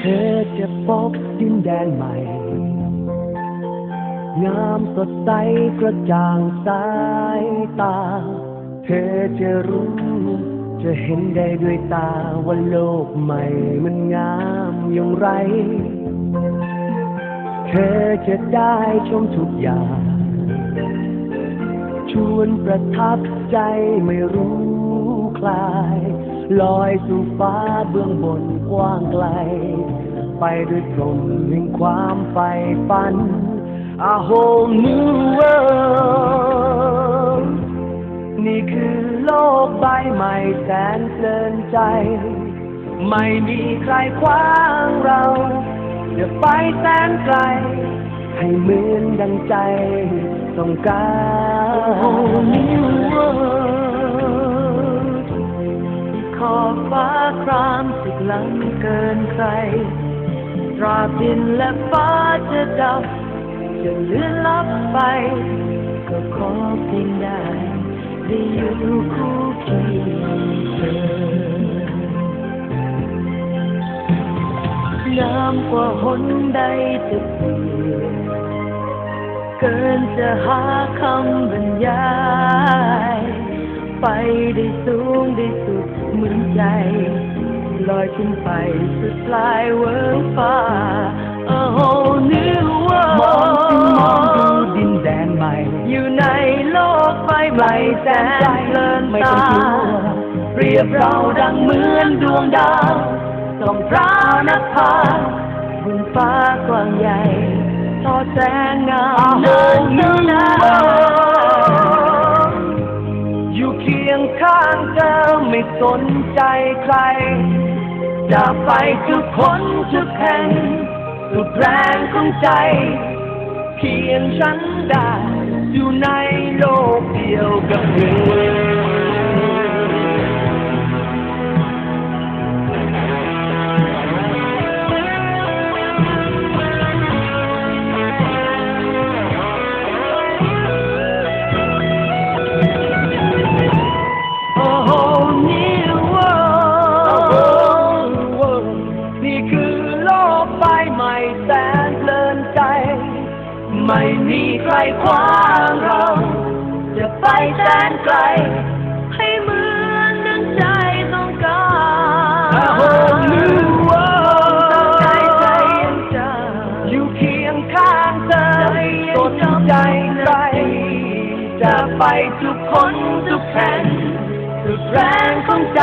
เธอจะพบดินแดนใหม่ งามสดใสกระจ่างสายตา เธอจะรู้ จะเห็นได้ด้วยตาว่าโลกใหม่มันงามอย่างไร เธอจะได้ชมทุกอย่าง ชวนประทับ ใจไม่รู้คลาย ลอยสู่ฟ้าเบื้องบนกว้างไกล ไปด้วยพรมแห่งความใฝ่ฝัน A whole new world นี่คือโลกใบใหม่แสนเพลินใจ ไม่มีใครขวางเรา จะไปแสนไกล ให้เหมือนดังใจต้องการ Hollywood ขอบฟ้าครามสุดล้ำเกินใครตราบดินและฟ้าจะดับจะเลือนลับไป ก็ขอเพียงได้ได้อยู่คู่เคียงเธองามกว่าหนใดจะเปรียบเกินจะหาคำบรรยาย ไปได้สูงได้สุดเหมือนใจ ลอยขึ้นไปสุดปลายเวิงฟ้า A whole new มองขึ้นมองดูดินแดนใหม่ อยู่ในโลกใบใหม่แสนเพลินไม่ตาเปรียบเราดังเหมือนดวงดาวส่องพระนภาบนฟ้ากว้างใหญ่ ทอดแสงงานนั้นอยู่เคียงข้างเธอไม่สนใจใคร จะไปทุกคนทุกแห่งสุดแรงของใจ เพียงฉันได้อยู่ในโลกเดียวกับเธอ ม่แสนเพลินใจ ไม่มีใครขวางเรา จะไปแสนไกล ให้เหมือนดังใจต้องการ A whole new world ใจใจยังจะอยู่เคียงข้างเธอสนใจใครจะไปทุกคนทุกแห่งสุดแรงของใจ